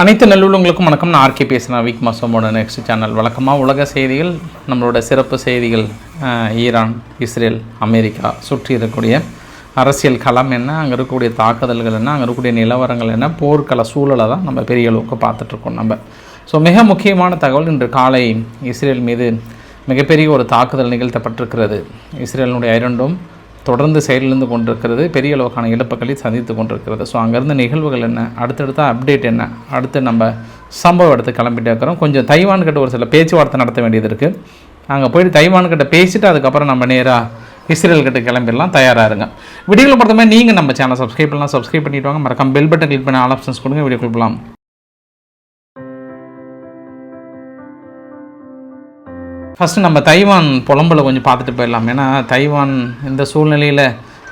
அனைத்து நல்லுள்ளவங்களுக்கும் வணக்கம். நான் ஆர்கே பேசுகிறேன் வீக் மாசமோட நெக்ஸ்ட் சேனல் வழக்கமாக உலக செய்திகள் நம்மளோட சிறப்பு செய்திகள் ஈரான் இஸ்ரேல் அமெரிக்கா சுற்றி இருக்கக்கூடிய அரசியல் களம் என்ன அங்கே இருக்கக்கூடிய தாக்குதல்கள் என்ன அங்கே இருக்கக்கூடிய நிலவரங்கள் என்ன போர்க்கள சூழலை தான் நம்ம பெரிய அளவுக்கு பார்த்துட்ருக்கோம் நம்ம. ஸோ மிக முக்கியமான தகவல் இன்று காலை இஸ்ரேல் மீது மிகப்பெரிய ஒரு தாக்குதல் நிகழ்த்தப்பட்டிருக்கிறது. இஸ்ரேலினுடைய இரண்டும் தொடர்ந்து செயலிழந்து கொண்டிருக்கிறது பெரிய அளவுக்கான இழப்புகளை சந்தித்து கொண்டிருக்கிறது. ஸோ அங்கேருந்து நிகழ்வுகள் என்ன? அடுத்தடுத்த அப்டேட் என்ன? அடுத்து நம்ம சம்பவம் எடுத்து கிளம்பிட்டே இருக்கிறோம். கொஞ்சம் தைவான் கிட்ட ஒரு சில பேச்சுவார்த்தை நடத்த வேண்டியது இருக்குது அங்கே போயிட்டு தைவான் கிட்ட அதுக்கப்புறம் நம்ம நேராக இஸ்ரேல் கிட்ட கிளம்பிடலாம். தயாராக இருங்க. வீடியோவில் பொறுத்த மாதிரி நீங்கள் நம்ம சேனல் சப்ஸ்கிரைப் பண்ணலாம். சப்ஸ்கிரைப் பண்ணிவிட்டு வாங்க. மறக்காம பெல் பட்டன் கிளிக் பண்ண ஆல் ஆப்ஷன்ஸ் கொடுங்க. வீடியோ கொடுக்கலாம் ஃபஸ்ட்டு நம்ம தைவான் புலம்பலை கொஞ்சம் பார்த்துட்டு போயிடலாம். ஏன்னா தைவான் இந்த சூழ்நிலையில்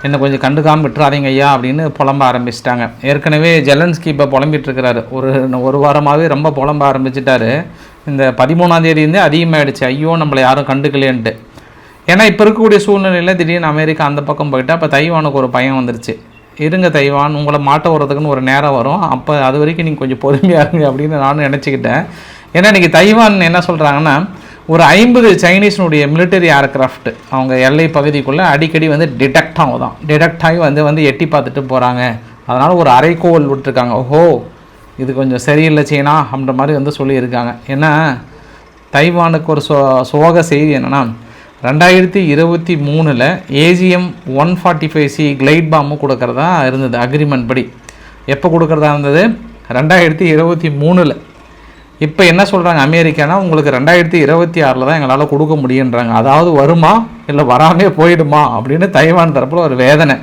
என்னை கொஞ்சம் கண்டுக்காமல் விட்டுறாதீங்க ஐயா அப்படின்னு புலம்ப ஆரம்பிச்சிட்டாங்க. ஏற்கனவே ஜெலன்ஸ்கி இப்போ புலம்பிட்டு இருக்கிறாரு. ஒரு ஒரு வாரமாகவே ரொம்ப புலம்ப ஆரம்பிச்சிட்டாரு. இந்த பதிமூணாந்தேதியிருந்தே அதிகமாகிடுச்சு ஐயோ நம்மளை யாரும் கண்டுக்கலையன்ட்டு. ஏன்னா இப்போ இருக்கக்கூடிய சூழ்நிலையில் திடீர்னு அமெரிக்கா அந்த பக்கம் போயிட்டு அப்போ தைவானுக்கு ஒரு பயம் வந்துருச்சு. இருங்க தைவான் உங்களை மாட்ட வர்றதுக்குன்னு ஒரு நேரம் வரும். அப்போ அது வரைக்கும் நீங்கள் கொஞ்சம் பொறுமையாக இருங்க அப்படின்னு நானும் நினச்சிக்கிட்டேன். ஏன்னா இன்றைக்கி தைவான் என்ன சொல்கிறாங்கன்னா ஒரு ஐம்பது சைனீஸ்னுடைய மிலிட்டரி ஏர்கிராஃப்ட் அவங்க எல்லை பகுதிக்குள்ளே அடிக்கடி வந்து டிடெக்ட் ஆகுதான். டிடெக்ட் ஆகி வந்து வந்து எட்டி பார்த்துட்டு போகிறாங்க அதனால் ஒரு அரைக்கோவல் விட்டுருக்காங்க. ஓஹோ இது கொஞ்சம் சரியில்லை சீனா அப்படின்ற மாதிரி வந்து சொல்லியிருக்காங்க. ஏன்னா தைவானுக்கு ஒரு சோ சோக செய்தி என்னென்னா ரெண்டாயிரத்தி இருபத்தி மூணில் AGM one forty five C glide பாம்பு கொடுக்கறதா இருந்தது அக்ரிமெண்ட் படி. எப்போ கொடுக்குறதா இருந்தது? ரெண்டாயிரத்தி இருபத்தி மூணில். இப்போ என்ன சொல்கிறாங்க அமெரிக்கானா உங்களுக்கு ரெண்டாயிரத்தி இருபத்தி ஆறில் தான் எங்களால் கொடுக்க முடியுன்றாங்க. அதாவது வருமா? இல்லை வராமே போயிடுமா? அப்படின்னு தைவான் தரப்பில் ஒரு வேதனை.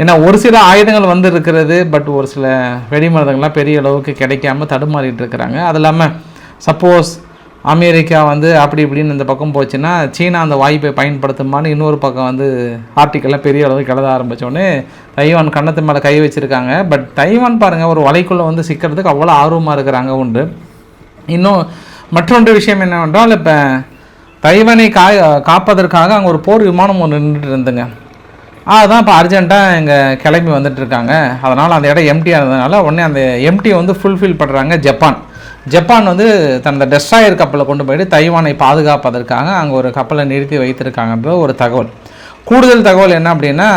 ஏன்னா ஒரு சில ஆயுதங்கள் வந்து இருக்கிறது பட் ஒரு சில வெடிமருந்துகள்லாம் பெரிய அளவுக்கு கிடைக்காம தடுமாறிட்டு இருக்கிறாங்க. அது இல்லாமல் சப்போஸ் அமெரிக்கா வந்து அப்படி இப்படின்னு இந்த பக்கம் போச்சுன்னா சீனா அந்த வாய்ப்பை பயன்படுத்துமான்னு இன்னொரு பக்கம் வந்து ஆர்டிக்கல்லாம் பெரிய அளவுக்கு எழுத ஆரம்பித்தோடனே தைவான் கண்ணத்து மேலே கை வச்சுருக்காங்க. பட் தைவான் பாருங்கள் ஒரு வலைக்குள்ளே வந்து சிக்கிறதுக்கு அவ்வளோ ஆர்வமாக இருக்கிறாங்க உண்டு. இன்னும் மற்றொன்று விஷயம் என்னவென்றால் இப்போ தைவனை கா காப்பதற்காக அங்கே ஒரு போர் விமானம் ஒன்று நின்றுட்டு இருந்துங்க. அதுதான் இப்போ அர்ஜென்ட்டாக இங்கே கிளம்பி வந்துட்டுருக்காங்க அதனால் அந்த இடம் எம்டியாக இருந்ததுனால உடனே அந்த எம்டியை வந்து ஃபுல்ஃபில் பண்ணுறாங்க ஜப்பான். ஜப்பான் வந்து தனது டெஸ்ட்ராயர் கப்பலை கொண்டு போயிட்டு தைவானை பாதுகாப்பதற்காக அங்கே ஒரு கப்பலை நிறுத்தி வைத்திருக்காங்கன்ற ஒரு தகவல். கூடுதல் தகவல் என்ன அப்படின்னா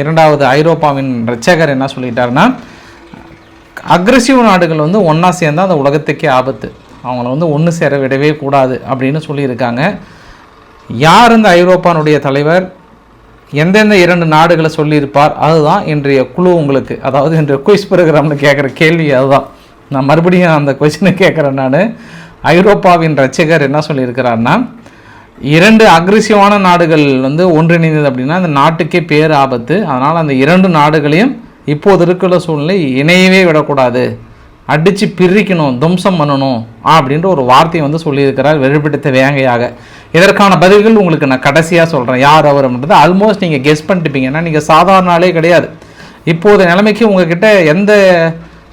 இரண்டாவது ஐரோப்பாவின் ரட்சகர் என்ன சொல்லிட்டாருன்னா அக்ரெசிவ் நாடுகள் வந்து ஒன்றா சேர்ந்தால் அந்த உலகத்துக்கே ஆபத்து. அவங்கள வந்து ஒன்று சேர விடவே கூடாது அப்படின்னு சொல்லியிருக்காங்க. யார் இந்த ஐரோப்பானுடைய தலைவர்? எந்தெந்த இரண்டு நாடுகளை சொல்லியிருப்பார்? அதுதான் இன்றைய குழு உங்களுக்கு. அதாவது இன்றைய குயிஸ் ப்ரோக்ராம்னு கேட்குற கேள்வி அதுதான். நான் மறுபடியும் அந்த கொஸ்டினை கேட்குறேன் நான். ஐரோப்பாவின் ரட்சகர் என்ன சொல்லியிருக்கிறாருன்னா இரண்டு அக்ரெசிவான நாடுகள் வந்து ஒன்றிணைந்தது அப்படின்னா அந்த நாட்டுக்கே பேர் ஆபத்து. அதனால் அந்த இரண்டு நாடுகளையும் இப்போது இருக்கிற சூழ்நிலை இணையவே விடக்கூடாது. அடித்து பிரிக்கணும் துவம்சம் பண்ணணும் அப்படின்ற ஒரு வார்த்தையை வந்து சொல்லியிருக்கிறார் வெளிப்படுத்த வேங்கையாக இதற்கான பதில்கள் உங்களுக்கு நான் கடைசியாக சொல்கிறேன் யார் அவர்ன்றது ஆல்மோஸ்ட் நீங்கள் கெஸ் பண்ணிட்டுப்பீங்கன்னா நீங்கள் சாதாரண ஆளே கிடையாது. இப்போது நிலைமைக்கு உங்ககிட்ட எந்த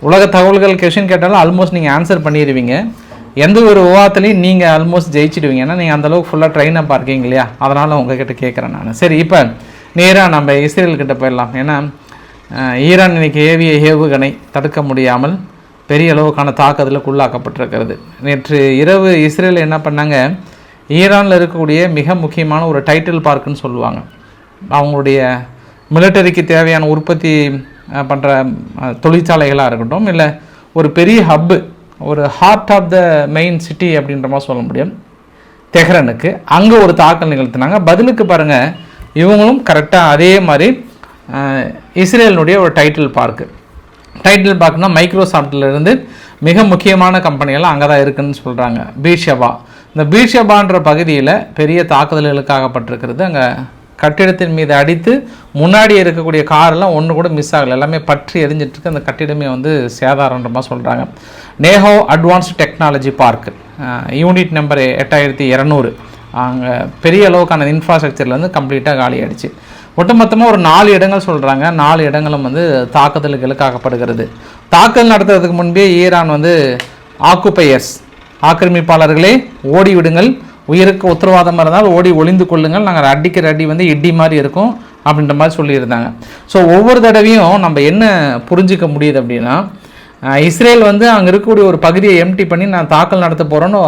உலக தகவல்கள் கொஷின் கேட்டாலும் ஆல்மோஸ்ட் நீங்கள் ஆன்சர் பண்ணிடுவீங்க. எந்த ஒரு விவாதத்துலையும் நீங்கள் ஆல்மோஸ்ட் ஜெயிச்சிடுவீங்க. ஏன்னா நீங்கள் அந்தளவுக்கு ஃபுல்லாக ட்ரெயினாக பார்க்கீங்க இல்லையா? அதனால் உங்ககிட்ட கேட்குறேன் நான். சரி இப்போ நேராக நம்ம இஸ்ரேல்கிட்ட போயிடலாம். ஏன்னா ஈரான் இன்னைக்கு ஏவிய ஏவுகணை தடுக்க முடியாமல் பெரிய அளவுக்கான தாக்கத்தில் உள்ளாக்கப்பட்டிருக்கிறது. நேற்று இரவு இஸ்ரேல் என்ன பண்ணாங்க? ஈரானில் இருக்கக்கூடிய மிக முக்கியமான ஒரு டைட்டில் பார்க்குன்னு சொல்லுவாங்க. அவங்களுடைய மிலிட்டரிக்கு தேவையான உற்பத்தி பண்ணுற தொழிற்சாலைகளாக இருக்கட்டும் இல்லை ஒரு பெரிய ஹப்பு ஒரு heart of the main city அப்படின்ற மாதிரி சொல்ல முடியும். தெஹ்ரனுக்கு அங்கே ஒரு தாக்கல் நிகழ்த்தினாங்க. பதிலுக்கு பாருங்கள் இவங்களும் கரெக்டாக அதே மாதிரி இஸ்ரேலினுடைய ஒரு டைட்டில் பார்க்கு டைட்டில் பார்க்னா மைக்ரோசாஃப்ட்லேருந்து மிக முக்கியமான கம்பெனிகள்லாம் அங்கே தான் இருக்குன்னு சொல்கிறாங்க பீஷபா இந்த பீஷபான்ற பகுதியில் பெரிய தாக்குதல்களுக்காகப்பட்டிருக்கிறது. அங்கே கட்டிடத்தின் மீது அடித்து முன்னாடி இருக்கக்கூடிய காரெல்லாம் ஒன்று கூட மிஸ் ஆகலை. எல்லாமே பற்றி எரிஞ்சிட்ருக்கு அந்த கட்டிடமே வந்து சேதாரன்றமாக சொல்கிறாங்க நேஹோ advanced technology park unit number எட்டாயிரத்தி இரநூறு. அங்கே பெரிய அளவுக்கான இன்ஃப்ராஸ்ட்ரக்சர்லேருந்து கம்ப்ளீட்டாக காலி ஆகிடுச்சு ஒட்டுமொத்தமாக ஒரு நாலு இடங்கள் சொல்கிறாங்க நாலு இடங்களும் வந்து தாக்குதலுக்கு இலக்காக்கப்படுகிறது. தாக்குதல் நடத்துறதுக்கு முன்பே ஈரான் வந்து ஆக்குப்பையர்ஸ் ஆக்கிரமிப்பாளர்களே ஓடி விடுங்கள். உயிருக்கு உத்தரவாதம் இருந்தால் ஓடி ஒளிந்து கொள்ளுங்கள். நாங்கள் அடிக்கிற அடி வந்து இடி மாதிரி இருக்கும் அப்படின்ற மாதிரி சொல்லியிருந்தாங்க. ஸோ ஒவ்வொரு தடவையும் நம்ம என்ன புரிஞ்சிக்க முடியுது அப்படின்னா இஸ்ரேல் வந்து அங்கே இருக்கக்கூடிய ஒரு பகுதியை எம்டி பண்ணி நான் தாக்கல் நடத்த போகிறேன்னு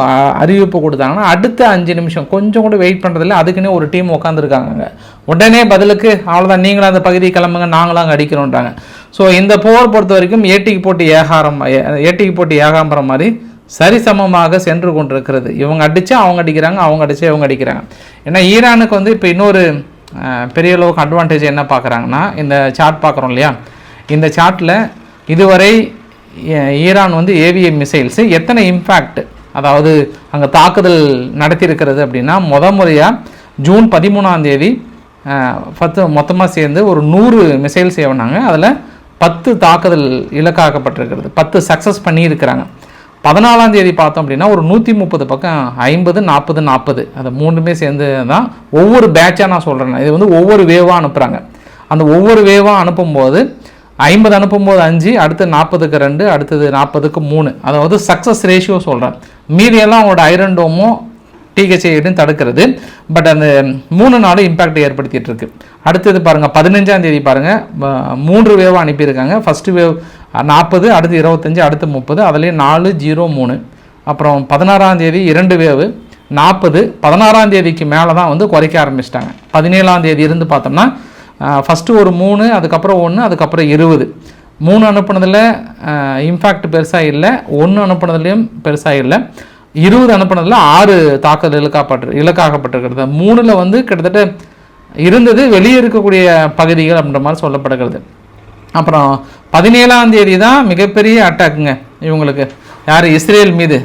அறிவிப்பு கொடுத்தாங்கன்னா அடுத்த அஞ்சு நிமிஷம் கொஞ்சம் கூட வெயிட் பண்ணுறதில்ல அதுக்குன்னே ஒரு டீம் உட்காந்துருக்காங்க அங்கே. உடனே பதிலுக்கு அவ்வளோதான் நீங்களும் அந்த பகுதியை கிளம்புங்க நாங்களும் அங்கே அடிக்கிறோன்றாங்க ஸோ இந்த போர் பொறுத்த வரைக்கும் ஏட்டிக்கு போட்டு ஏகாரம் ஏட்டிக்கு போட்டு ஏகாம்பர மாதிரி சரிசமமாக சென்று கொண்டிருக்கிறது. இவங்க அடித்து அவங்க அடிக்கிறாங்க அவங்க அடித்து இவங்க அடிக்கிறாங்க. ஏன்னா ஈரானுக்கு வந்து இப்போ இன்னொரு பெரிய அளவுக்கு அட்வான்டேஜ் என்ன பார்க்குறாங்கன்னா இந்த சார்ட் பார்க்குறோம் இல்லையா? இந்த சார்ட்டில் இதுவரை ஈரான் வந்து ஏவிஎம் மிசைல்ஸு எத்தனை இம்பேக்ட் அதாவது அங்கே தாக்குதல் நடத்தியிருக்கிறது அப்படின்னா முத முறையாக ஜூன் பதிமூணாம் தேதி பத்து மொத்தமாக சேர்ந்து ஒரு நூறு மிசைல்ஸ் ஏவனாங்க. அதில் பத்து தாக்குதல் இலக்காக்கப்பட்டிருக்கிறது. பத்து சக்ஸஸ் பண்ணியிருக்கிறாங்க. பதினாலாம் தேதி பார்த்தோம் அப்படின்னா ஒரு நூற்றி முப்பது பக்கம் ஐம்பது நாற்பது நாற்பது அது மூணுமே சேர்ந்து தான் ஒவ்வொரு பேட்சாக நான் சொல்கிறேன் இது வந்து ஒவ்வொரு வேவாக அனுப்புகிறாங்க அந்த ஒவ்வொரு வேவாக அனுப்பும்போது ஐம்பது அனுப்பும்போது அஞ்சு அடுத்து நாற்பதுக்கு ரெண்டு அடுத்தது நாற்பதுக்கு மூணு. அதாவது சக்ஸஸ் ரேஷியோ சொல்கிறேன் மீதியெல்லாம் அவங்களோட ஐரன் டோமும் டிஹெச்ஐடும் தடுக்கிறது. பட் அந்த மூணு நாளும் இம்பேக்ட் ஏற்படுத்திகிட்டு இருக்கு. அடுத்தது பாருங்கள் பதினஞ்சாம் தேதி பாருங்கள் மூன்று வேவாக அனுப்பியிருக்காங்க. ஃபஸ்ட்டு வேவ் நாற்பது அடுத்து இருபத்தஞ்சு அடுத்து முப்பது அதுலேயும் நாலு ஜீரோ மூணு. அப்புறம் பதினாறாம் தேதி இரண்டு வேவு நாற்பது. பதினாறாம் தேதிக்கு மேலே தான் வந்து குறைக்க ஆரம்பிச்சிட்டாங்க. பதினேழாம் தேதி இருந்து பார்த்தோம்னா ஃபஸ்ட்டு ஒரு மூணு அதுக்கப்புறம் ஒன்று அதுக்கப்புறம் இருபது. மூணு அனுப்புனதில் இம்பேக்ட் பெருசாக இல்லை. ஒன்று அனுப்புனதுலேயும் பெருசாக இல்லை. இருபது அனுப்புனதில் ஆறு தாக்குதல் இலக்காப்பட்டு இலக்காகப்பட்டிருக்கிறது மூணில் வந்து கிட்டத்தட்ட இருந்தது வெளியே இருக்கக்கூடிய பகுதிகள் அப்படின்ற மாதிரி சொல்லப்படுகிறது. அப்புறம் பதினேழாம் தேதி தான் மிகப்பெரிய அட்டாக்குங்க இவங்களுக்கு. யார்? இஸ்ரேல் மீது.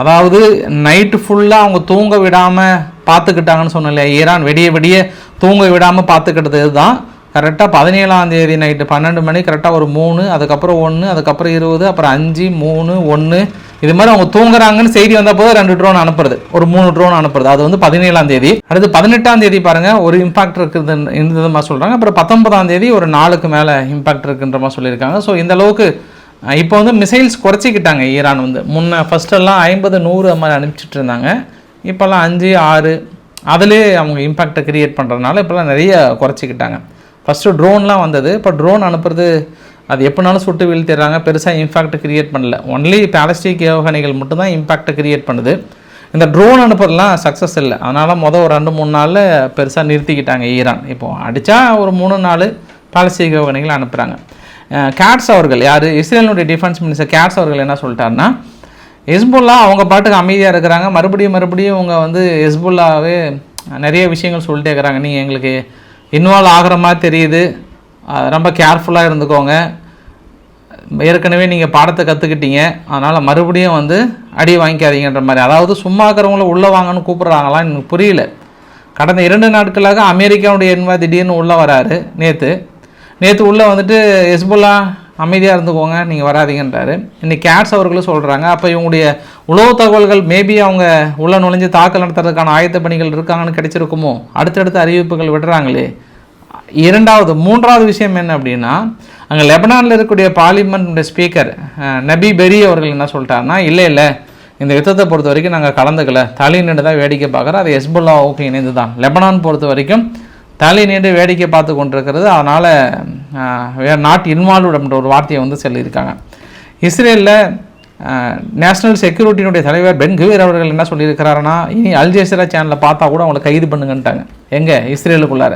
அதாவது நைட்டு ஃபுல்லாக அவங்க தூங்க விடாமல் பார்த்துக்கிட்டாங்கன்னு சொன்னேன் இல்லையா? ஈரான் வெடிய விடிய தூங்க விடாமல் பார்த்துக்கிட்டது தான் கரெக்டாக பதினேழாம் தேதி நைட்டு பன்னெண்டு மணி கரெக்டாக ஒரு மூணு அதுக்கப்புறம் ஒன்று அதுக்கப்புறம் இருபது அப்புறம் அஞ்சு மூணு ஒன்று இது மாதிரி அவங்க தூங்குறாங்கன்னு செய்தி வந்த போது ரெண்டு ட்ரோன் அனுப்புறது. ஒரு மூணு ட்ரோன் அனுப்புறது. அது வந்து பதினேழாம் தேதி. அடுத்து பதினெட்டாம் தேதி பாருங்க ஒரு இம்பாக்ட் இருக்குது இருந்ததுமா மாதிரி சொல்றாங்க. அப்புறம் பத்தொன்பதாம் தேதி ஒரு நாளுக்கு மேலே இம்பாக்ட் இருக்குன்ற மாதிரி சொல்லியிருக்காங்க. ஸோ இந்த அளவுக்கு இப்போ வந்து மிசைல்ஸ் குறைச்சிக்கிட்டாங்க ஈரான் வந்து. முன்ன first எல்லாம் ஐம்பது நூறு அது மாதிரி அனுப்பிச்சிட்டு இருந்தாங்க. இப்போல்லாம் அஞ்சு ஆறு அதிலே அவங்க இம்பேக்டை கிரியேட் பண்ணுறதுனால இப்போல்லாம் நிறைய குறைச்சிக்கிட்டாங்க. ஃபஸ்ட்டு ட்ரோன்லாம் வந்தது. இப்போ ட்ரோன் அனுப்புறது அது எப்படினாலும் சுட்டு வீழ்த்திடுறாங்க. பெருசாக இம்பாக்ட் க்ரியேட் பண்ணல. ஒன்லி பேலஸ்டிக் ஏவுகணைகள் மட்டும்தான் இம்பேக்டை கிரியேட் பண்ணுது. இந்த ட்ரோன் அனுப்புறதுலாம் சக்ஸஸ் இல்லை. அதனால் மொதல் ஒரு ரெண்டு மூணு நாளில் பெருசாக நிறுத்திக்கிட்டாங்க ஈரான். இப்போது அடித்தா ஒரு மூணு நாள் பாலஸ்தீன ஏவுகணைகள் அனுப்புகிறாங்க கேட்ஸ் அவர்கள் யார்? இஸ்ரேலினுடைய டிஃபென்ஸ் மினிஸ்டர் கேட்ஸ் அவர்கள் என்ன சொல்லிட்டாருன்னா ஹெஸ்புல்லா அவங்க பாட்டுக்கு அமைதியாக இருக்கிறாங்க. மறுபடியும் மறுபடியும் அவங்க வந்து ஹெஸ்புல்லாவே நிறைய விஷயங்கள் சொல்லிட்டே இருக்கிறாங்க. நீங்கள் எங்களுக்கு இன்வால்வ் ஆகிற மாதிரி தெரியுது. ரொம்ப கேர்ஃபுல்லாக இருந்துக்கோங்க. ஏற்கனவே நீங்கள் பாடத்தை கற்றுக்கிட்டீங்க அதனால் மறுபடியும் வந்து அடி வாங்கிக்காதீங்கன்ற மாதிரி. அதாவது சும்மா இருக்கிறவங்கள உள்ளே வாங்கன்னு கூப்பிட்றாங்களாம் எனக்கு புரியல. கடந்த இரண்டு நாட்களாக அமெரிக்காவுடைய என்வா திடீர்னு உள்ளே வராரு நேற்று நேற்று உள்ளே வந்துட்டு ஹெஸ்புல்லா அமைதியாக இருந்துக்கோங்க நீங்கள் வராதீங்கன்றாரு. இன்னைக்கு கேட்ஸ் அவர்களும் சொல்கிறாங்க அப்போ இவங்களுடைய உளவு தகவல்கள் மேபி அவங்க உள்ள நுழைஞ்சு தாக்கல் நடத்துறதுக்கான ஆயத்த பணிகள் இருக்காங்கன்னு கிடைச்சிருக்குமோ? அடுத்தடுத்த அறிவிப்புகள் விடுறாங்களே. இரண்டாவது மூன்றாவது விஷயம் என்ன அப்படின்னா அங்கே லெபனானில் இருக்கக்கூடிய பார்லிமெண்ட் ஸ்பீக்கர் நபி பெரி அவர்கள் என்ன சொல்லிட்டாருன்னா இல்லை இல்லை இந்த யுத்தத்தை பொறுத்த வரைக்கும் நாங்கள் கலந்துக்கல. தலை நின்று தான் வேடிக்கை பார்க்குறோம் அது ஹெஸ்புல்லாவுக்கு இணைந்து தான் லெபனான் பொறுத்த வரைக்கும் தலை நின்று வேடிக்கை பார்த்து கொண்டிருக்கிறது. அதனால் வேறு நாட் இன்வால்வ்டு அப்படின்ற ஒரு வார்த்தையை வந்து சொல்லியிருக்காங்க. இஸ்ரேலில் நேஷனல் செக்யூரிட்டியினுடைய தலைவர் பென் குவேர் அவர்கள் என்ன சொல்லியிருக்கிறாருன்னா இனி அல்ஜெசிரா சேனலில் பார்த்தா கூட அவங்களை கைது பண்ணுங்கன்ட்டாங்க. எங்கே? இஸ்ரேலுக்குள்ளார.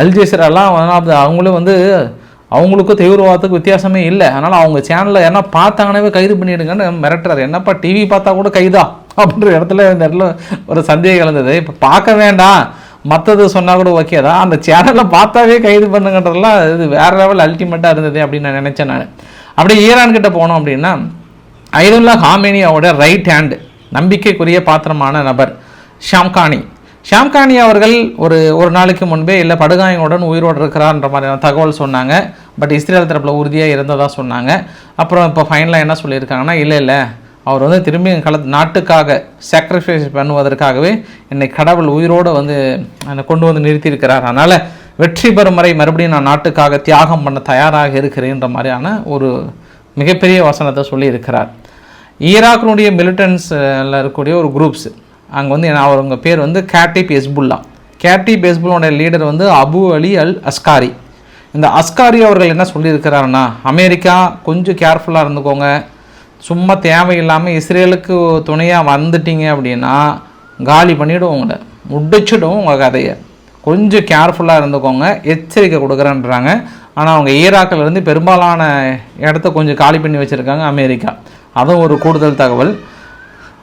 அல்ஜெசிராலாம் அவங்களும் வந்து அவங்களுக்கும் தீவிரவாதத்துக்கு வித்தியாசமே இல்லை. அதனால் அவங்க சேனலில் என்ன பார்த்தாங்கன்னாவே கைது பண்ணிடுங்கன்னு மிரட்டுறாரு. என்னப்பா டிவி பார்த்தா கூட கைதா? அப்படின்ற இடத்துல இந்த இடத்துல ஒரு சந்தேகம் கலந்தது இப்போ பார்க்க வேண்டாம். மற்றது சொன்னால் கூட ஓகே தான். அந்த சேனலை பார்த்தாவே கைது பண்ணுங்கன்றதெல்லாம் இது வேறு லெவல் அல்டிமேட்டாக இருந்தது அப்படின்னு நான் நினச்சேன் நான். அப்படியே ஈரான்கிட்ட போனோம் அப்படின்னா ஐதுல்லா ஹாமேனியாவோட ரைட் ஹேண்டு நம்பிக்கைக்குரிய பாத்திரமான நபர் ஷாம்கானி. ஷாம்கானி அவர்கள் ஒரு ஒரு நாளைக்கு முன்பே இல்லை படுகாயங்களுடன் உயிரோடு இருக்கிறான்ற மாதிரியான தகவல் சொன்னாங்க. பட் இஸ்ரேல் தரப்பில் உறுதியாக இருந்ததாக சொன்னாங்க. அப்புறம் இப்போ ஃபைனலாக என்ன சொல்லியிருக்காங்கன்னா இல்லை இல்லை. அவர் வந்து திரும்பி கல நாட்டுக்காக சாக்ரிஃபைஸ் பண்ணுவதற்காகவே என்னை கடவுள் உயிரோடு வந்து கொண்டு வந்து நிறுத்தியிருக்கிறார். அதனால் வெற்றி பெறும் வரை மறுபடியும் நான் நாட்டுக்காக தியாகம் பண்ண தயாராக இருக்கிறேன்ற மாதிரியான ஒரு மிகப்பெரிய வசனத்தை சொல்லியிருக்கிறார். ஈராக்கினுடைய மிலிட்டன்ஸில் இருக்கக்கூடிய ஒரு குரூப்ஸ் அங்கே வந்து அவங்க பேர் வந்து கேட்டிப் எஸ்புல்லா கேட்டிப் எஸ்புல்லோட லீடர் வந்து அபு அலி அல் அஸ்காரி இந்த அஸ்காரி அவர்கள் என்ன சொல்லியிருக்கிறாருன்னா அமெரிக்கா கொஞ்சம் கேர்ஃபுல்லாக இருந்துக்கோங்க. சும்மா தேவையில்லாமல் இஸ்ரேலுக்கு துணையாக வந்துட்டீங்க அப்படின்னா காலி பண்ணிவிடும் உங்களை. முடிச்சிடும் உங்கள் கதையை. கொஞ்சம் கேர்ஃபுல்லாக இருந்துக்கோங்க. எச்சரிக்கை கொடுக்குறேன்றாங்க. ஆனால் அவங்க ஈராக்கிலிருந்து பெரும்பாலான இடத்த கொஞ்சம் காலி பண்ணி வச்சுருக்காங்க அமெரிக்கா. அதுவும் ஒரு கூடுதல் தகவல்.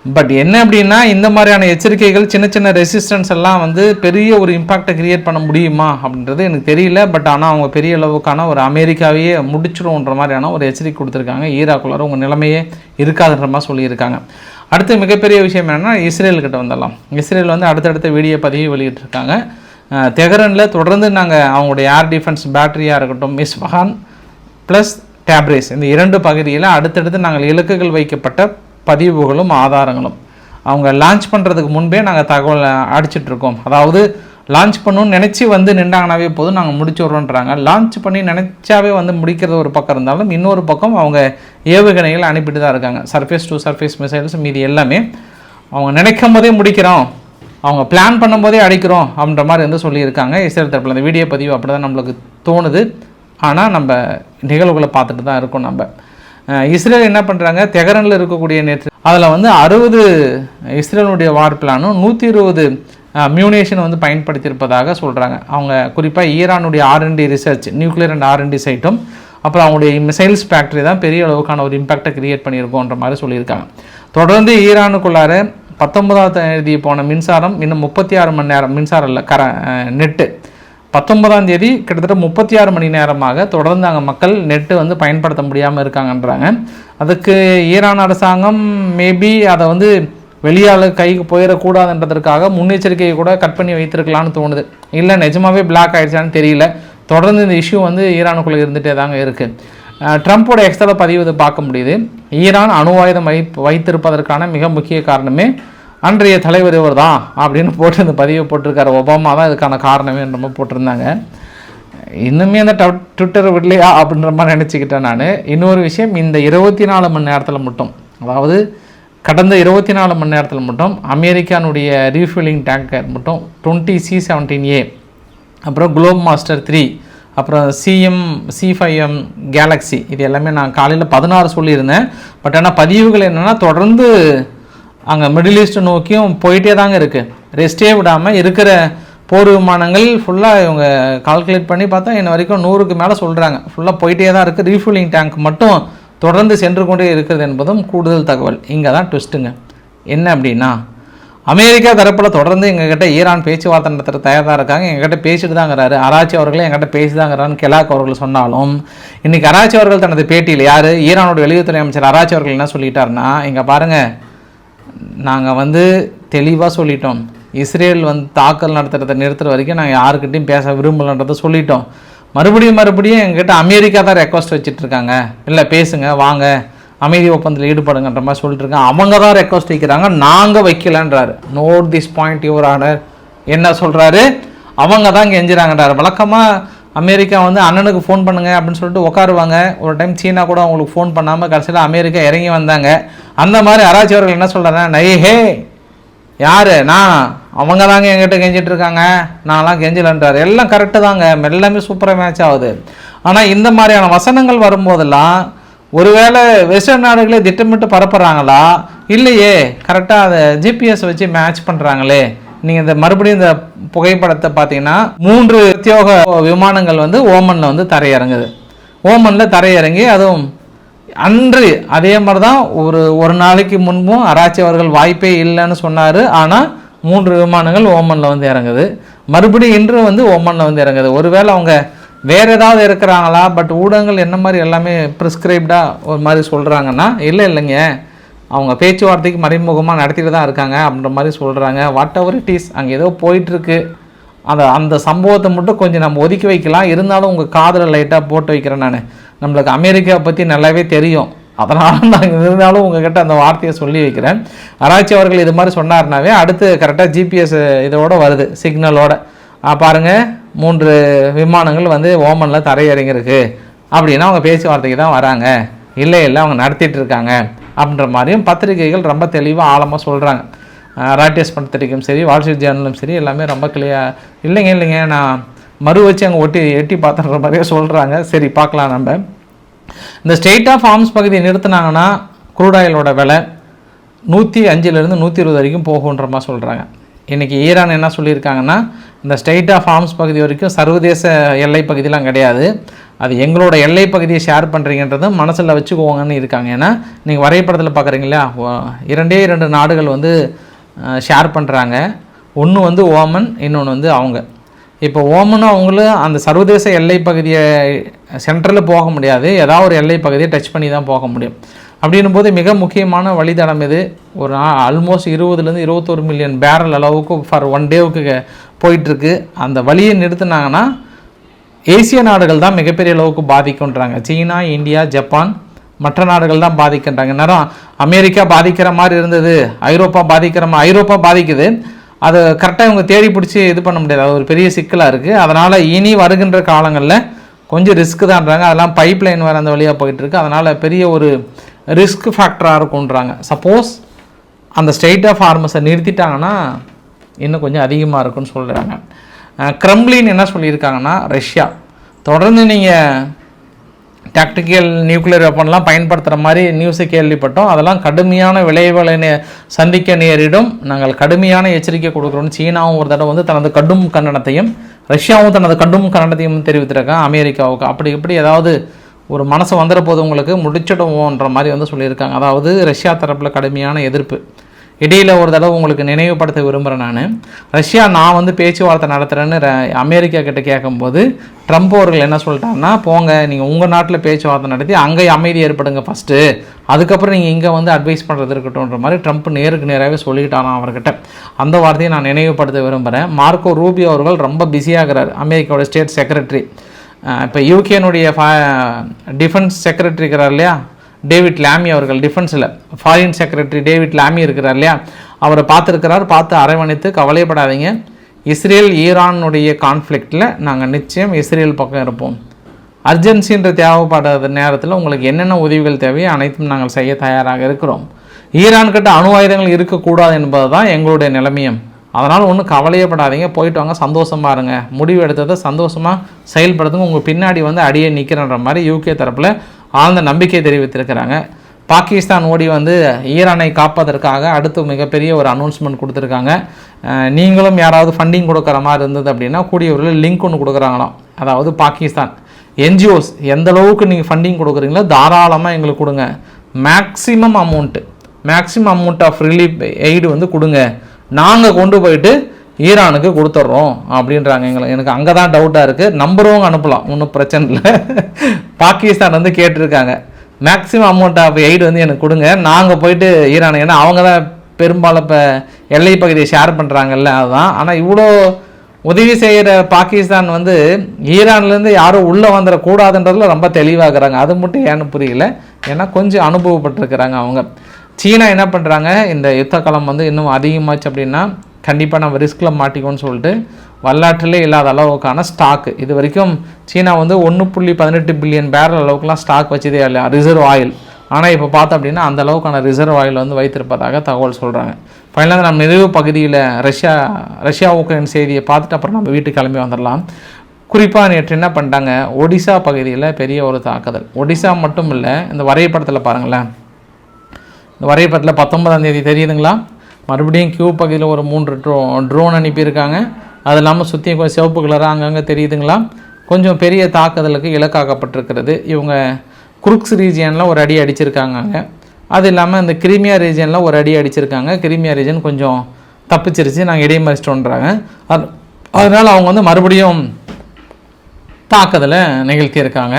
பட் என்ன அப்படின்னா இந்த மாதிரியான எச்சரிக்கைகள் சின்ன சின்ன ரெசிஸ்டன்ஸ் எல்லாம் வந்து பெரிய ஒரு இம்பாக்டை கிரியேட் பண்ண முடியுமா அப்படின்றது எனக்கு தெரியல. பட் ஆனால் அவங்க பெரிய அளவுக்கான ஒரு அமெரிக்காவையே முடிச்சிடும்ன்ற மாதிரியான ஒரு எச்சரிக்கை கொடுத்துருக்காங்க. ஈராக்குள்ளார உங்கள் நிலைமையே இருக்காதுன்ற மாதிரி சொல்லியிருக்காங்க. அடுத்து மிகப்பெரிய விஷயம் என்னென்னா இஸ்ரேல்கிட்ட வந்துடலாம். இஸ்ரேல் வந்து அடுத்தடுத்த வீடியோ பதிவு வெளியிட்டிருக்காங்க. தெஹரனில் தொடர்ந்து நாங்கள் அவங்களுடைய ஏர் டிஃபென்ஸ் பேட்டரியாக இருக்கட்டும் மிஸ்ஃபஹான் ப்ளஸ் டேப்ரேஸ் இந்த இரண்டு பகுதியில் அடுத்தடுத்து நாங்கள் இலக்குகள் வைக்கப்பட்ட பதிவுகளும் ஆதாரங்களும். அவங்க லான்ச் பண்ணுறதுக்கு முன்பே நாங்கள் தகவல் அடிச்சிட்ருக்கோம் அதாவது லான்ச் பண்ணணும்னு நினச்சி வந்து நின்றாங்கனாவே போதும் நாங்கள் முடிச்சிடுறோன்றாங்க. லான்ச் பண்ணி நினச்சாவே வந்து முடிக்கிறது ஒரு பக்கம் இருந்தாலும் இன்னொரு பக்கம் அவங்க ஏவுகணைகள் அனுப்பிட்டு தான் இருக்காங்க. சர்ஃபேஸ் டு சர்ஃபேஸ் மிசைல்ஸ் மீதி எல்லாமே. அவங்க நினைக்கும் போதே முடிக்கிறோம். அவங்க பிளான் பண்ணும்போதே அடிக்கிறோம் அப்படின்ற மாதிரி வந்து சொல்லியிருக்காங்க. இஸ்ரேல் தரப்பில் இந்த வீடியோ பதிவு அப்படி தான் நம்மளுக்கு தோணுது. ஆனால் நம்ம நிகழ்வுகளை பார்த்துட்டு தான் இருக்கோம் நம்ம. இஸ்ரேல் என்ன பண்ணுறாங்க தெஹரனில் இருக்கக்கூடிய நேற்று அதில் வந்து அறுபது இஸ்ரேலுடைய வார் பிளானும் நூற்றி இருபது மியூனேஷன் வந்து பயன்படுத்தியிருப்பதாக சொல்கிறாங்க அவங்க குறிப்பாக ஈரானுடைய R and D research nuclear and R and D சைட்டும் அப்புறம் அவங்களுடைய மிசைல்ஸ் ஃபேக்ட்ரி தான் பெரிய அளவுக்கான ஒரு இம்பாக்டை கிரியேட் பண்ணியிருக்கோன்ற மாதிரி சொல்லியிருக்காங்க. தொடர்ந்து ஈரானுக்குள்ளார பத்தொன்பதாவது தேதி போன மின்சாரம் இன்னும் முப்பத்தி ஆறு மணி நேரம் மின்சாரம் இல்லை கர நெட்டு பத்தொன்பதாம் தேதி கிட்டத்தட்ட முப்பத்தி ஆறு மணி நேரமாக தொடர்ந்து அங்கே மக்கள் நெட்டு வந்து பயன்படுத்த முடியாமல் இருக்காங்கன்றாங்க. அதுக்கு ஈரான் அரசாங்கம் மேபி அதை வந்து வெளியாள் கைக்கு போயிடக்கூடாதுன்றதற்காக முன்னெச்சரிக்கையை கூட கட் பண்ணி வைத்திருக்கலாம்னு தோணுது. இல்லை நிஜமாவே பிளாக் ஆயிடுச்சான்னு தெரியல. தொடர்ந்து இந்த இஷ்யூ வந்து ஈரானுக்குள்ளே இருந்துகிட்டே தாங்க இருக்குது ட்ரம்ப்போட எக்ஸ்ட்ரா பதிவு இதை பார்க்க முடியுது. ஈரான் அணு ஆயுதம் வை வைத்திருப்பதற்கான மிக முக்கிய காரணமே அன்றைய தலைவர் இவர் தான் அப்படின்னு போட்டு இந்த பதிவை போட்டிருக்காரு. ஒபாமா தான் இதுக்கான காரணமே ரொம்ப போட்டிருந்தாங்க. இன்னுமே அந்த ட ட்விட்டர் விடலையா அப்படின்ற மாதிரி நினச்சிக்கிட்டேன் நான். இன்னொரு விஷயம் இந்த இருபத்தி நாலு மணி நேரத்தில் மட்டும் அதாவது கடந்த இருபத்தி நாலு மணி நேரத்தில் மட்டும் அமெரிக்கானுடைய ரீஃபில்லிங் டேங்கர் மட்டும் டுவெண்ட்டி சி செவன்டீன் ஏ அப்புறம் குளோப் மாஸ்டர் த்ரீ அப்புறம் CM C five M galaxy இது எல்லாமே நான் காலையில் பதினாறு சொல்லியிருந்தேன். பட் ஆனால் பதிவுகள் என்னென்னா தொடர்ந்து அங்கே மிடில் ஈஸ்ட் நோக்கியும் போயிட்டே தாங்க இருக்குது ரெஸ்ட்டே விடாமல் இருக்கிற போர் விமானங்கள் ஃபுல்லாக இவங்க கால்குலேட் பண்ணி பார்த்தா இன்ன வரைக்கும் நூறுக்கு மேலே சொல்கிறாங்க ஃபுல்லாக போயிட்டே தான் இருக்குது ரீஃபில்லிங் டேங்க் மட்டும் தொடர்ந்து சென்று கொண்டே இருக்கிறது என்பதும் கூடுதல் தகவல். இங்கே தான் ட்விஸ்ட்டுங்க என்ன அப்படின்னா அமெரிக்கா தரப்பில் தொடர்ந்து எங்ககிட்ட ஈரான் பேச்சுவார்த்தை நடத்துகிற தயாராக இருக்காங்க. எங்ககிட்ட பேசிட்டு தாங்கிறாரு அராச்சி அவர்களே எங்கிட்ட பேசிதாங்கிறான்னு கெலாக் அவர்கள் சொன்னாலும் இன்றைக்கி அராச்சி அவர்கள் தனது பேட்டியில் யார்? ஈரானோட வெளியுறவுத்துறை அமைச்சர் அராச்சி அவர்கள் என்ன சொல்லிட்டாருன்னா இங்கே பாருங்கள் நாங்கள் வந்து தெளிவாக சொல்லிட்டோம். இஸ்ரேல் வந்து தாக்கல் நடத்துகிறத நிறுத்துற வரைக்கும் நாங்கள் யாருக்கிட்டையும் பேச விரும்பலன்றதை சொல்லிட்டோம். மறுபடியும் மறுபடியும் எங்ககிட்ட அமெரிக்கா தான் ரெக்வஸ்ட் வச்சுட்ருக்காங்க இல்லை பேசுங்க வாங்க. அமைதி ஒப்பந்தத்தில் ஈடுபடுங்கன்ற மாதிரி சொல்லிட்டுருக்காங்க அவங்க தான் ரெக்வஸ்ட் வைக்கிறாங்க. நாங்கள் வைக்கலன்றாரு. Note this point your honour என்ன சொல்கிறாரு அவங்க தான் கெஞ்சுறாங்கன்றார். வழக்கமாக அமெரிக்கா வந்து அண்ணனுக்கு ஃபோன் பண்ணுங்க அப்படின்னு சொல்லிட்டு உட்காருவாங்க ஒரு டைம் சீனா கூட அவங்களுக்கு ஃபோன் பண்ணாமல் கடைசியில் அமெரிக்கா இறங்கி வந்தாங்க. அந்த மாதிரி ஆராய்ச்சி அவர்கள் என்ன சொல்கிறாங்க நை ஹே யார்? நான் அவங்க தாங்க எங்கிட்ட கெஞ்சிட்டு இருக்காங்க. நான்லாம் கெஞ்சலன்றார். எல்லாம் கரெக்டு தாங்க. எல்லாமே சூப்பராக மேட்ச் ஆகுது. ஆனால் இந்த மாதிரியான வசனங்கள் வரும்போதெல்லாம் ஒருவேளை வெஸ்டர்ன் நாடுகளே திட்டமிட்டு பரப்புகிறாங்களா இல்லையே. கரெக்டாக அதை ஜிபிஎஸ் வச்சு மேட்ச் பண்ணுறாங்களே நீங்கள் இந்த மறுபடியும் இந்த புகைப்படத்தை பார்த்தீங்கன்னா மூன்று உத்தியோக விமானங்கள் வந்து ஓமனில் வந்து தரையிறங்குது. ஓமனில் தரையிறங்கி அதுவும் அன்று அதே மாதிரி தான் ஒரு ஒரு நாளைக்கு முன்பும் அராச்சி அவர்கள் வாய்ப்பே இல்லைன்னு சொன்னார். ஆனால் மூன்று விமானங்கள் ஓமனில் வந்து இறங்குது. மறுபடியும் இன்று வந்து ஓமனில் வந்து இறங்குது. ஒருவேளை அவங்க வேறு ஏதாவது இருக்கிறாங்களா? பட் ஊடகங்கள் என்ன மாதிரி எல்லாமே ப்ரிஸ்கிரைப்டாக ஒரு மாதிரி சொல்கிறாங்கன்னா இல்லை இல்லைங்க. அவங்க பேச்சுவார்த்தைக்கு மறைமுகமாக நடத்திட்டு தான் இருக்காங்க அப்படின்ற மாதிரி சொல்கிறாங்க வாட் எவர் இட் இஸ் அங்கே ஏதோ போயிட்டுருக்கு. அந்த அந்த சம்பவத்தை மட்டும் கொஞ்சம் நம்ம ஒதுக்கி வைக்கலாம். இருந்தாலும் உங்கள் காதில் லைட்டாக போட்டு வைக்கிறேன் நான். நம்மளுக்கு அமெரிக்காவை பற்றி நல்லாவே தெரியும். அதனால நான் இருந்தாலும் உங்ககிட்ட அந்த வார்த்தையை சொல்லி வைக்கிறேன். ஆராய்ச்சி அவர்கள் இது மாதிரி சொன்னார்னாவே அடுத்து கரெக்டாக ஜிபிஎஸ் இதோட வருது சிக்னலோட பாருங்கள் மூன்று விமானங்கள் வந்து ஓமனில் தரையிறங்கிருக்கு அப்படின்னா அவங்க பேச்சுவார்த்தைக்கு தான் வராங்க. இல்லை இல்லை அவங்க நடத்திட்டு இருக்காங்க. அப்படின்ற மாதிரியும் பத்திரிகைகள் ரொம்ப தெளிவாக ஆழமாக சொல்கிறாங்க ராட்டியஸ் பத்திரிகையும் சரி வால்ஸ்ட்ரீட் ஜேர்னலும் சரி எல்லாமே ரொம்ப கிளியர் இல்லைங்க இல்லைங்க நான் மறு வச்சு அங்கே ஒட்டி எட்டி பார்த்துன்ற மாதிரியே சொல்கிறாங்க சரி பார்க்கலாம் நம்ம. இந்த ஸ்டேட் ஆஃப் ஆர்ம்ஸ் பகுதியை நிறுத்தினாங்கன்னா குரூடாயிலோட oil விலை நூற்றி அஞ்சுலேருந்து நூற்றி இருபது வரைக்கும் போகுன்ற மாதிரி சொல்கிறாங்க இன்றைக்கி ஈரான் என்ன சொல்லியிருக்காங்கன்னா இந்த ஸ்டேட் ஆஃப் ஆர்ம்ஸ் பகுதி வரைக்கும் சர்வதேச எல்லை பகுதியெலாம் கிடையாது. அது எங்களோட எல்லை பகுதியை ஷேர் பண்ணுறீங்கன்றது மனசில் வச்சுக்கோங்கன்னு இருக்காங்க. ஏன்னா நீங்கள் வரைபடத்தில் பார்க்குறீங்களா இரண்டே இரண்டு நாடுகள் வந்து ஷேர் பண்ணுறாங்க ஒன்று வந்து ஓமன் இன்னொன்று வந்து அவங்க. இப்போ ஓமனும் அவங்களும் அந்த சர்வதேச எல்லை பகுதியை சென்ட்ரலில் போக முடியாது. ஏதாவது ஒரு எல்லை பகுதியை டச் பண்ணி தான் போக முடியும். அப்படின்னும் போது மிக முக்கியமான வழித்தடம் இது ஒரு ஆல்மோஸ்ட் இருபதுலேருந்து இருபத்தொரு மில்லியன் பேரல் அளவுக்கு ஃபார் ஒன் டேவுக்கு போயிட்டுருக்கு. அந்த வழியை நிறுத்தினாங்கன்னா ஏசிய நாடுகள் தான் மிகப்பெரிய அளவுக்கு பாதிக்குன்றாங்க. சீனா இந்தியா ஜப்பான் மற்ற நாடுகள் தான் பாதிக்கின்றாங்க. நேரம் அமெரிக்கா பாதிக்கிற மாதிரி இருந்தது ஐரோப்பா பாதிக்கிற மாதிரி ஐரோப்பா பாதிக்குது. அதை கரெக்டாக இவங்க தேடி பிடிச்சி இது பண்ண முடியாது அது ஒரு பெரிய சிக்கலாக இருக்குது அதனால் இனி வருகின்ற காலங்களில் கொஞ்சம் ரிஸ்க் தான்றாங்க. அதெல்லாம் பைப் லைன் வேறு அந்த வழியாக போயிட்டுருக்கு. அதனால் பெரிய ஒரு ரிஸ்க் ஃபேக்டராக இருக்குன்றாங்க சப்போஸ் அந்த ஸ்டேட் ஆஃப் ஆர்மஸை நிறுத்திட்டாங்கன்னா இன்னும் கொஞ்சம் அதிகமாக இருக்குன்னு சொல்கிறாங்க கிரம்லின் என்ன சொல்லியிருக்காங்கன்னா ரஷ்யா. தொடர்ந்து நீங்கள் டாக்டிக்கல் நியூக்ளியர் வெப்பன்லாம் பயன்படுத்துகிற மாதிரி நியூஸை கேள்விப்பட்டோம். அதெல்லாம் கடுமையான விளைவுகளை நே- சந்திக்க நேரிடும். நாங்கள் கடுமையான எச்சரிக்கை கொடுக்குறோம்னு சீனாவும் ஒரு தடவை வந்து தனது கடும் கண்டனத்தையும் ரஷ்யாவும் தனது கடும் கண்டனத்தையும் தெரிவித்திருக்காங்க அமெரிக்காவுக்கு. அப்படி இப்படி ஏதாவது ஒரு மனசு வந்துட போது உங்களுக்கு முடிச்சிடுவோன்ற மாதிரி வந்து சொல்லியிருக்காங்க. அதாவது ரஷ்யா தரப்பில் கடுமையான எதிர்ப்பு. இடையில் ஒரு தடவை உங்களுக்கு நினைவுபடுத்த விரும்புகிறேன் நான். ரஷ்யா நான் வந்து பேச்சுவார்த்தை நடத்துகிறேன்னு அமெரிக்கா கிட்ட கேட்கும்போது ட்ரம்ப் அவர்கள் என்ன சொல்லிட்டாருன்னா போங்க நீங்கள் உங்கள் நாட்டில் பேச்சுவார்த்தை நடத்தி அங்கே அமைதி ஏற்படுங்க ஃபஸ்ட்டு அதுக்கப்புறம் நீங்கள் இங்கே வந்து அட்வைஸ் பண்ணுறது இருக்கட்டும்ன்ற மாதிரி ட்ரம்ப் நேருக்கு நேராகவே சொல்லிக்கிட்டாராம் அவர்கிட்ட. அந்த வார்த்தையை நான் நினைவுபடுத்த விரும்புகிறேன் மார்க்கோ ரூபியோ அவர்கள் ரொம்ப பிஸியாகிறார் அமெரிக்காவோட ஸ்டேட் செக்ரட்டரி இப்போ யூகேனுடைய டிஃபென்ஸ் செக்ரட்டரி இருக்கிறார் இல்லையா? டேவிட் லாமி அவர்கள் டிஃபென்ஸில் ஃபாரின் செக்ரட்டரி டேவிட் லாமி இருக்கிறார் இல்லையா? அவரை பார்த்துருக்கிறார் பார்த்து அரவணைத்து கவலைப்படாதீங்க. இஸ்ரேல் ஈரானுடைய கான்ஃப்ளிக்டில் நாங்கள் நிச்சயம் இஸ்ரேல் பக்கம் இருப்போம். அர்ஜென்சின்ற தேவைப்படாத நேரத்தில் உங்களுக்கு என்னென்ன உதவிகள் தேவையோ அனைத்தும் நாங்கள் செய்ய தயாராக இருக்கிறோம். ஈரான் கிட்ட அணு ஆயுதங்கள் இருக்கக்கூடாது என்பது தான் எங்களுடைய நிலைமையும். அதனால் ஒன்றும் கவலையப்படாதீங்க. போயிட்டு வாங்க சந்தோஷமா இருங்க. முடிவு எடுத்ததை சந்தோஷமாக செயல்படுத்துங்க. உங்கள் பின்னாடி வந்து அடியே நிற்கிறன்ற மாதிரி யூகே தரப்பில் ஆழ்ந்த நம்பிக்கை தெரிவித்திருக்கிறாங்க. பாகிஸ்தான் ஓடி வந்து ஈரானை காப்பதற்காக அடுத்து மிகப்பெரிய ஒரு அனௌன்ஸ்மெண்ட் கொடுத்துருக்காங்க. நீங்களும் யாராவது ஃபண்டிங் கொடுக்குற மாதிரி இருந்தது அப்படின்னா கூடிய ஒரு லிங்க் ஒன்று கொடுக்குறாங்களாம். அதாவது பாகிஸ்தான். என்ஜிஓஸ் எந்த அளவுக்கு நீங்கள் ஃபண்டிங் கொடுக்குறீங்களோ தாராளமாக எங்களுக்கு கொடுங்க. Maximum amount maximum amount of relief aid வந்து கொடுங்க. நாங்கள் கொண்டு போயிட்டு ஈரானுக்கு கொடுத்துட்றோம் அப்படின்றாங்க எங்களை. எனக்கு அங்கே தான் டவுட்டாக இருக்குது நம்புறவங்க அனுப்பலாம். ஒன்றும் பிரச்சனை இல்லை. பாகிஸ்தான் வந்து கேட்டிருக்காங்க. மேக்ஸிமம் அமௌண்ட் ஆஃப் எய்டு வந்து எனக்கு கொடுங்க. நாங்கள் போயிட்டு ஈரான் ஏன்னா அவங்க தான் பெரும்பாலும் இப்போ எல்லை பகுதியை ஷேர் பண்ணுறாங்கல்ல அதுதான் ஆனால் இவ்வளோ உதவி செய்கிற பாகிஸ்தான் வந்து ஈரான்லேருந்து யாரும் உள்ளே வந்துடக்கூடாதுன்றதுல ரொம்ப தெளிவாகிறாங்க அது மட்டும் ஏன்னு புரியல. ஏன்னா கொஞ்சம் அனுபவப்பட்டிருக்கிறாங்க அவங்க. சீனா என்ன பண்ணுறாங்க இந்த யுத்த காலம் வந்து இன்னும் அதிகமாச்சு அப்படின்னா கண்டிப்பாக நம்ம ரிஸ்கில் மாட்டிக்கோன்னு சொல்லிட்டு வரலாற்றிலே இல்லாத அளவுக்கான ஸ்டாக்கு இது வரைக்கும் சீனா வந்து ஒன்று புள்ளி பதினெட்டு பில்லியன் பேரல் அளவுக்குலாம் ஸ்டாக் வச்சதே இல்லையா ரிசர்வ் ஆயில் ஆனால் இப்போ பார்த்தோம் அப்படின்னா அந்த அளவுக்கான ரிசர்வ் ஆயில் வந்து வைத்திருப்பதாக தகவல் சொல்கிறாங்க ஃபைனலாக நம்ம நிறைவு பகுதியில் ரஷ்யா ரஷ்யா உக்ரைன் செய்தியை பார்த்துட்டு அப்புறம் நம்ம வீட்டுக்கு கிளம்பி வந்துடலாம் குறிப்பாக நேற்று என்ன பண்ணிட்டாங்க? ஒடிசா பகுதியில் பெரிய ஒரு தாக்குதல். ஒடிசா மட்டும் இல்லை இந்த வரைபடத்தில் பாருங்களேன். இந்த வரைபடத்தில் பத்தொன்பதாம் தேதி தெரியுதுங்களா? மறுபடியும் கியூ பகுதியில் ஒரு மூன்று ட்ரோ ட்ரோன் அனுப்பியிருக்காங்க. அது இல்லாமல் சுற்றி கொஞ்சம் சிவப்பு கலராக அங்கங்கே தெரியுதுங்களா? கொஞ்சம் பெரிய தாக்குதலுக்கு இலக்காக்கப்பட்டிருக்கிறது. இவங்க குருக்ஸ் ரீஜியனில் ஒரு அடி அடிச்சிருக்காங்க அது இல்லாமல் இந்த கிரிமியா ரீஜனில் ஒரு அடி அடிச்சிருக்காங்க. கிரிமியா ரீஜன் கொஞ்சம் தப்பிச்சிருச்சு. நாங்கள் இடைமறிச்சிட்டோன்றாங்க. அது அதனால் அவங்க வந்து மறுபடியும் தாக்குதலை நிகழ்த்தியிருக்காங்க.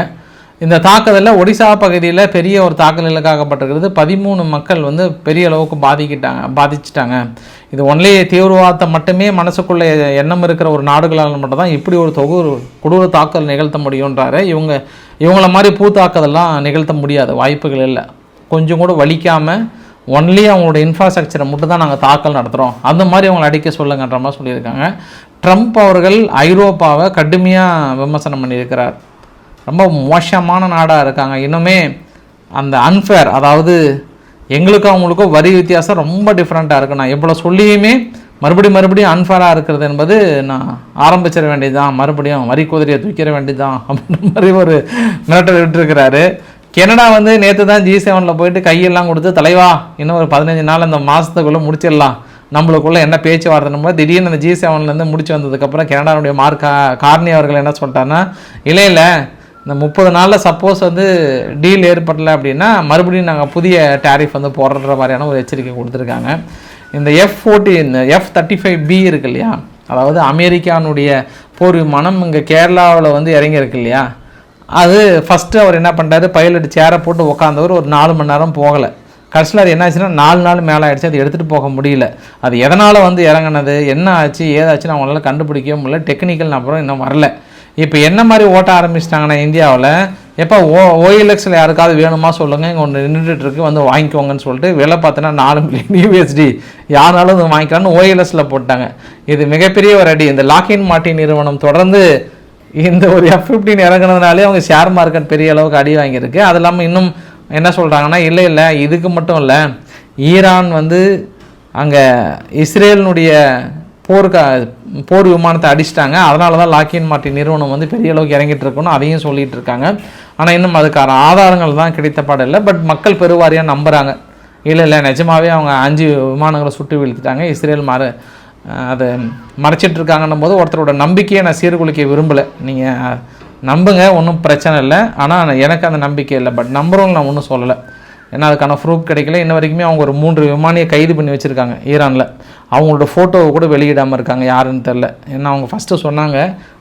இந்த தாக்குதலில் ஒடிசா பகுதியில் பெரிய ஒரு தாக்குதல் இலக்காகப்பட்டிருக்கிறது. பதிமூணு மக்கள் வந்து பெரிய அளவுக்கு பாதிக்கிட்டாங்க பாதிச்சிட்டாங்க. இது ஒன்லி தீவிரவாதத்தை மட்டுமே மனசுக்குள்ளே எண்ணம் இருக்கிற ஒரு நாடுகளால் மட்டும்தான் இப்படி ஒரு தொகு கொடூர தாக்குதல் நிகழ்த்த முடியுன்றாரு இவங்க இவங்கள மாதிரி பூ தாக்குதல்லாம் நிகழ்த்த முடியாது வாய்ப்புகள் இல்லை. கொஞ்சம் கூட வலிக்காமல் ஒன்லி அவங்களோட இன்ஃப்ராஸ்ட்ரக்சரை மட்டும் தான் நாங்கள் தாக்கல் நடத்துகிறோம் அந்த மாதிரி அவங்களை அடிக்க சொல்லுங்கன்ற மாதிரி சொல்லியிருக்காங்க. ட்ரம்ப் அவர்கள் ஐரோப்பாவை கடுமையாக விமர்சனம் பண்ணியிருக்கிறார். ரொம்ப மோசமான நாடாக இருக்காங்க. இன்னுமே அந்த அன்ஃபேர் அதாவது எங்களுக்கும் அவங்களுக்கும் வரி வித்தியாசம் ரொம்ப டிஃப்ரெண்ட்டாக இருக்கு. நான் எவ்வளோ சொல்லியுமே மறுபடியும் மறுபடியும் அன்ஃபேராக இருக்கிறது என்பது நான் ஆரம்பிச்சிட வேண்டியதுதான். மறுபடியும் வரி குதிரையை தூக்கிட வேண்டியதுதான் அப்படின்ற மாதிரி ஒரு மிரட்டல் விட்டுருக்கிறாரு. கெனடா வந்து நேற்று தான் ஜி செவனில் போயிட்டு கையெல்லாம் கொடுத்து தலைவா இன்னும் ஒரு பதினஞ்சு நாள் அந்த மாதத்துக்குள்ளே முடிச்சிடலாம். நம்மளுக்குள்ள என்ன பேச்சுவார்த்தைன்னு திடீர்னு அந்த ஜி செவன்லேருந்து முடிச்சு வந்ததுக்கப்புறம் கனடாவுடைய மார்க் கார்னி அவர்கள் என்ன சொல்லிட்டாருன்னா இல்லை இல்லை இந்த முப்பது நாளில் சப்போஸ் வந்து டீல் ஏற்படலை அப்படின்னா மறுபடியும் நாங்கள் புதிய டேரிஃப் வந்து போடுற மாதிரியான ஒரு எச்சரிக்கை கொடுத்துருக்காங்க. இந்த F fourteen F thirty five B இருக்கு இல்லையா? அதாவது அமெரிக்கானுடைய போர் விமானம் இங்கே கேரளாவில் வந்து இறங்கியிருக்கு இல்லையா? அது ஃபஸ்ட்டு அவர் என்ன பண்ணுறாரு பைலட் சேரை போட்டு உட்காந்தவர் ஒரு நாலு மணி நேரம் போகலை. கடைசியில் அது என்ன ஆச்சுன்னா நாலு நாள் மேலே ஆயிடுச்சு. அது எடுத்துகிட்டு போக முடியல. அது எதனால் வந்து இறங்குனது? என்ன ஆச்சு? ஏதாச்சுன்னு அவங்களால கண்டுபிடிக்கவே முடியல. டெக்னிக்கல் அப்புறம் இன்னும் வரல. இப்போ என்ன மாதிரி ஓட்ட ஆரம்பிச்சிட்டாங்கன்னா இந்தியாவில்? எப்போ ஓ ஓஎல்எக்ஸில் யாருக்காவது வேணுமா சொல்லுங்கள் இங்கே ஒன்று நின்றுட்டு இருக்கு. வந்து வாங்கிக்கோங்கன்னு சொல்லிட்டு விலை பார்த்தோன்னா நாலு மில்லியன் யூஎஸ்டி யாருனாலும் இது வாங்கிக்கலாம்னு ஓஎல்எஸில் போட்டாங்க. இது மிகப்பெரிய ஒரு அடி. இந்த லாக்இன் மாட்டி நிறுவனம் தொடர்ந்து இந்த ஒரு எஃப் ஃபிஃப்டின் இறங்குனதுனாலே அவங்க ஷேர் மார்க்கெட் பெரிய அளவுக்கு அடி வாங்கியிருக்கு. அது இல்லாமல் இன்னும் என்ன சொல்கிறாங்கன்னா இல்லை இல்லை இதுக்கு மட்டும் இல்லை. ஈரான் வந்து அங்கே இஸ்ரேலினுடைய போருக்கு போர் விமானத்தை அடிச்சிட்டாங்க. அதனால தான் லாக்கின் மார்ட்டின் நிறுவனம் வந்து பெரிய அளவுக்கு இறங்கிட்டு இருக்கணும் அதையும் சொல்லிட்டு இருக்காங்க. ஆனால் இன்னும் அதுக்கான ஆதாரங்கள் தான் கிடைத்த பாடில்லை பட் மக்கள் பெருவாரியாக நம்புகிறாங்க இல்லை இல்லை நிஜமாவே அவங்க அஞ்சு விமானங்களை சுட்டு வீழ்த்திட்டாங்க. இஸ்ரேல் மற அதை மறைச்சிட்டு இருக்காங்கன்னும் போது ஒருத்தரோட நம்பிக்கையை நான் சீர்குலைக்க விரும்பலை. நீங்கள் நம்புங்க ஒன்றும் பிரச்சனை இல்லை. ஆனால் எனக்கு அந்த நம்பிக்கை இல்லை. பட் நம்புறோம் நான் ஒன்றும் சொல்லலை. ஏன்னா அதுக்கான ப்ரூஃப் கிடைக்கல. இன்ன வரைக்குமே அவங்க ஒரு மூன்று விமானியை கைது பண்ணி வச்சுருக்காங்க ஈரானில். அவங்களோட ஃபோட்டோவை கூட வெளியிடாமல் இருக்காங்க யாருன்னு தெரில ஏன்னா அவங்க ஃபஸ்ட்டு சொன்னாங்க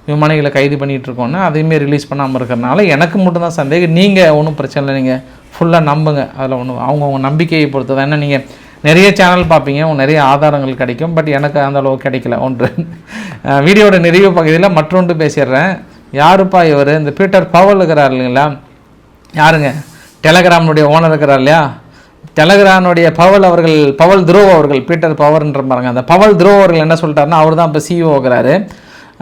விமானிகளை கைது பண்ணிகிட்டு இருக்கோம்னா. அதையுமே ரிலீஸ் பண்ணாமல் இருக்கிறனால எனக்கு மட்டும்தான் சந்தேகம். நீங்கள் ஒன்றும் பிரச்சனை இல்லை. நீங்கள் ஃபுல்லாக நம்புங்க. அதில் ஒன்றும் அவங்கவுங்க நம்பிக்கையை பொறுத்து தான். ஏன்னா நீங்கள் நிறைய சேனல் பார்ப்பீங்க. உங்கள் நிறைய ஆதாரங்கள் கிடைக்கும். பட் எனக்கு அந்த அளவுக்கு கிடைக்கல. ஒன்று. வீடியோட நிறைவு பகுதியில் மற்றொன்று பேசிடுறேன். யாருப்பா இவர்? இந்த பீட்டர் பவல் இருக்கிறார் இல்லைங்களா? யாருங்க? டெலகிராம்னுடைய ஓனர் இருக்கிறார் இல்லையா? டெலகிராமுடைய பவல் அவர்கள் பவல் துரோவ் அவர்கள் பீட்டர் பவர்ன்ற பாருங்க அந்த பவல் துரோவ் அவர்கள் என்ன சொல்லிட்டாருன்னா அவர் தான் இப்போ சிஇஓ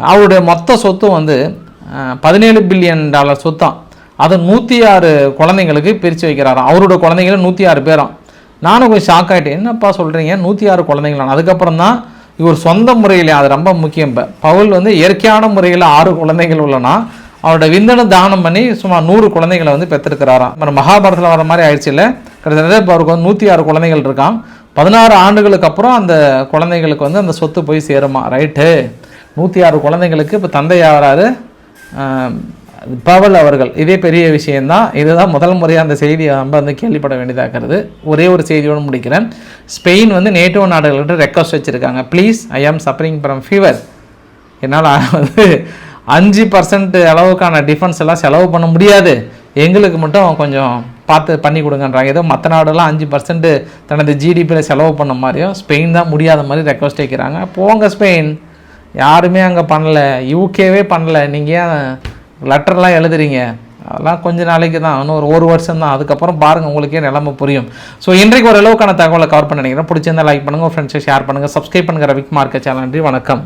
அவருடைய மொத்த சொத்து வந்து பதினேழு பில்லியன் டாலர் சொத்தான். அதை நூற்றி ஆறு குழந்தைங்களுக்கு பிரித்து வைக்கிறாராம். அவரோட குழந்தைங்களும் நூற்றி ஆறு பேராம். நானும் கொஞ்சம் ஷாக் ஆகிட்டேன் என்னப்பா சொல்கிறீங்க நூற்றி ஆறு குழந்தைங்களாம். அதுக்கப்புறம் தான் இவர் சொந்த முறையில் அது ரொம்ப முக்கியம் இப்போ. பவுல் வந்து இயற்கையான முறையில் ஆறு குழந்தைகள் உள்ளனா அவரோட விந்தனை தானம் பண்ணி சுமார் நூறு குழந்தைகளை வந்து பெற்றிருக்கிறாராம். நம்ம மகாபாரதத்தில் வர மாதிரி ஆயிடுச்சு இல்லை? கிட்டத்தட்ட இப்போ அவருக்கு வந்து நூற்றி ஆறு குழந்தைகள் இருக்கான் பதினாறு ஆண்டுகளுக்கு அப்புறம் அந்த குழந்தைங்களுக்கு வந்து அந்த சொத்து போய் சேருமா? ரைட்டு நூற்றி ஆறு குழந்தைங்களுக்கு இப்போ தந்தையாகிறாரு பவல் அவர்கள். இதே பெரிய விஷயந்தான் இதுதான் முதல் முறையாக அந்த செய்தியை நம்ம வந்து கேள்விப்பட வேண்டியதாகிறது. ஒரே ஒரு செய்தியோடு முடிக்கிறேன். ஸ்பெயின் வந்து நேட்டோ நாடுகள்கிட்ட ரெக்வஸ்ட் வச்சுருக்காங்க. Please I am suffering from fever என்னால் வந்து அஞ்சு பர்சன்ட் அளவுக்கான டிஃபென்ஸ் எல்லாம் செலவு பண்ண முடியாது. எங்களுக்கு மட்டும் கொஞ்சம் பார்த்து பண்ணி கொடுங்கன்றாங்க. ஏதோ மற்ற நாடெல்லாம் அஞ்சு பர்சன்ட் தனது ஜிடிபியில் செலவு பண்ண மாதிரியும் ஸ்பெயின் தான் முடியாத மாதிரி ரெக்வஸ்ட் வைக்கிறாங்க. போங்க ஸ்பெயின் யாருமே அங்கே பண்ணல. யூகேவே பண்ணல. நீங்கள் ஏன் லெட்டர்லாம் எழுதுறீங்க? அதெல்லாம் கொஞ்ச நாளைக்கு தான். இன்னும் ஒரு ஒரு வருஷம் தான். அதுக்கப்புறம் பாருங்கள் உங்களுக்கே நிலமை புரியும். ஸோ இன்றைக்கு ஒரு அளவுக்கான தகவலை கவர் பண்ண நினைக்கிறேன். பிடிச்சிருந்தா லைக் பண்ணுங்கள் ஃப்ரெண்ட்ஸை ஷேர் பண்ணுங்கள் சப்ஸ்கிரைப் பண்ணுங்கள் ரவிக் மார்க்க சேனல் நன்றி. வணக்கம்.